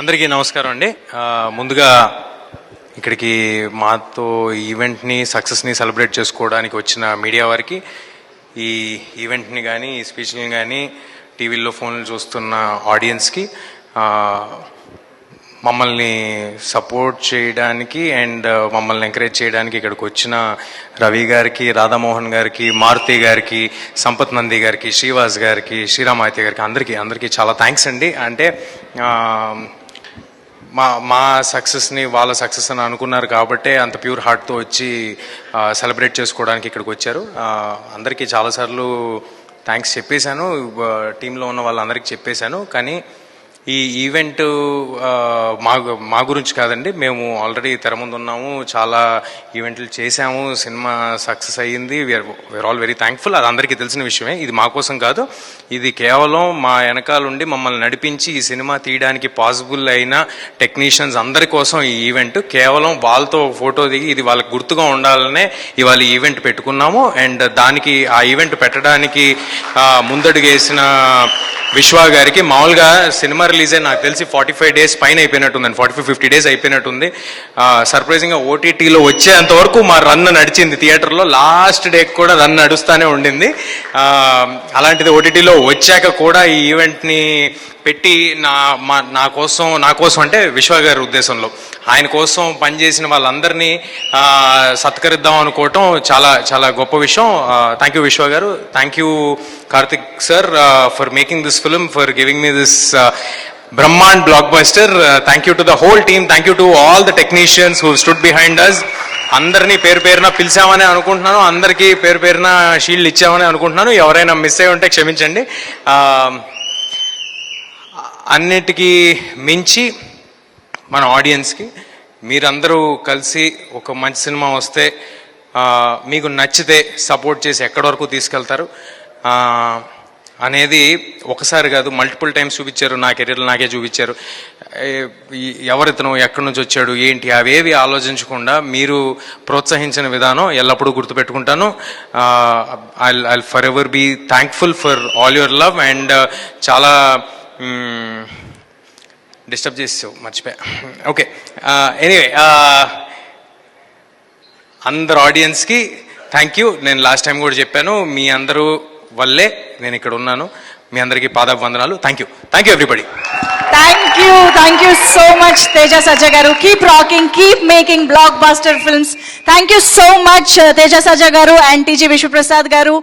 అందరికీ నమస్కారం అండి. ముందుగా ఇక్కడికి మాతో ఈవెంట్ని సక్సెస్ని సెలబ్రేట్ చేసుకోవడానికి వచ్చిన మీడియా వారికి ఈ ఈవెంట్ని కానీ ఈ స్పీచ్ని కానీ టీవీల్లో ఫోన్లు చూస్తున్న ఆడియన్స్కి మమ్మల్ని సపోర్ట్ చేయడానికి అండ్ మమ్మల్ని ఎంకరేజ్ చేయడానికి ఇక్కడికి వచ్చిన రవి గారికి రాధామోహన్ గారికి మారుతి గారికి సంపత్ నంది గారికి శ్రీవాస్ గారికి శ్రీరామాయిత్య గారికి అందరికీ అందరికీ చాలా థ్యాంక్స్ అండి. అంటే మా మా సక్సెస్ని వాళ్ళ సక్సెస్ అని అనుకున్నారు కాబట్టే అంత ప్యూర్ హార్ట్తో వచ్చి సెలబ్రేట్ చేసుకోవడానికి ఇక్కడికి వచ్చారు. అందరికీ చాలాసార్లు థ్యాంక్స్ చెప్పేశాను. టీంలో ఉన్న వాళ్ళందరికీ చెప్పేశాను. కానీ ఈ ఈవెంట్ మా మా గురించి కాదండి. మేము ఆల్రెడీ తెర ముందు ఉన్నాము. చాలా ఈవెంట్లు చేశాము. సినిమా సక్సెస్ అయ్యింది. We are all very thankful అది అందరికీ తెలిసిన విషయమే. ఇది మా కోసం కాదు. ఇది కేవలం మా వెనకాలండి మమ్మల్ని నడిపించి ఈ సినిమా తీయడానికి పాసిబుల్ అయిన టెక్నీషియన్స్ అందరి కోసం ఈ ఈవెంట్. కేవలం వాళ్ళతో ఫోటో దిగి ఇది వాళ్ళకి గుర్తుగా ఉండాలనే ఇవాళ ఈవెంట్ పెట్టుకున్నాము. అండ్ దానికి ఆ ఈవెంట్ పెట్టడానికి ముందడుగేసిన విశ్వ గారికి. మామూలుగా సినిమా రిలీజ్ అయి నాకు తెలిసి ఫార్టీ ఫైవ్ డేస్ పైన అయిపోయినట్టుంది ఫార్టీ ఫైవ్ ఫిఫ్టీ డేస్ అయిపోయినట్టుంది. సర్ప్రైజింగ్గా ఓటీటీలో వచ్చేంత వరకు మా రన్ నడిచింది. థియేటర్లో లాస్ట్ డే కూడా రన్ నడుస్తూనే ఉండింది. అలాంటిది ఓటీటీలో వచ్చాక కూడా ఈ ఈవెంట్ని పెట్టి నా మా నా కోసం నా కోసం అంటే విశ్వ గారి ఉద్దేశంలో. ఆయన కోసం పనిచేసిన వాళ్ళందరినీ సత్కరిద్దాం అనుకోవటం చాలా చాలా గొప్ప విషయం. థ్యాంక్ యూ విశ్వ గారు. Thank you Karthik sir for making this film for giving me this Brahmand blockbuster thank you to the whole team thank you to all the technicians who stood behind us అందరినీ పేరు పేరున పిలిచామని అనుకుంటున్నాను. అందరికీ పేరు పేరున shield ఇచ్చామని అనుకుంటున్నాను. ఎవరైనా మిస్ అయి ఉంటే క్షమించండి. అన్నిటికీ మించి మన ఆడియన్స్కి మీరందరూ కలిసి ఒక మంచి సినిమా వస్తే మీకు నచ్చితే సపోర్ట్ చేసి ఎక్కడి వరకు తీసుకెళ్తారు? అనేది ఒకసారి కాదు మల్టిపుల్ టైమ్స్ చూపించారు నా కెరీర్లో నాకే చూపించారు. ఎవరితను ఎక్కడి నుంచి వచ్చాడు ఏంటి అవేవి ఆలోచించకుండా మీరు ప్రోత్సహించిన విధానం ఎల్లప్పుడూ గుర్తుపెట్టుకుంటాను. I I forever be thankful for all your love and చాలా డిస్టర్బ్ చేసావు మర్చిపోయా. ఓకే ఎనీవే అందరు ఆడియన్స్కి థ్యాంక్ యూ నేను లాస్ట్ టైం కూడా చెప్పాను మీ అందరూ వల్లే నేను ఇక్కడ ఉన్నాను. మీ అందరికీ పాదాభివందనాలు. Thank you thank you everybody thank you thank you so much Teja Sajja గారు keep rocking keep making blockbuster films thank you so much Teja Sajja గారు అండ్ టీజీ విశ్వప్రసాద్ గారు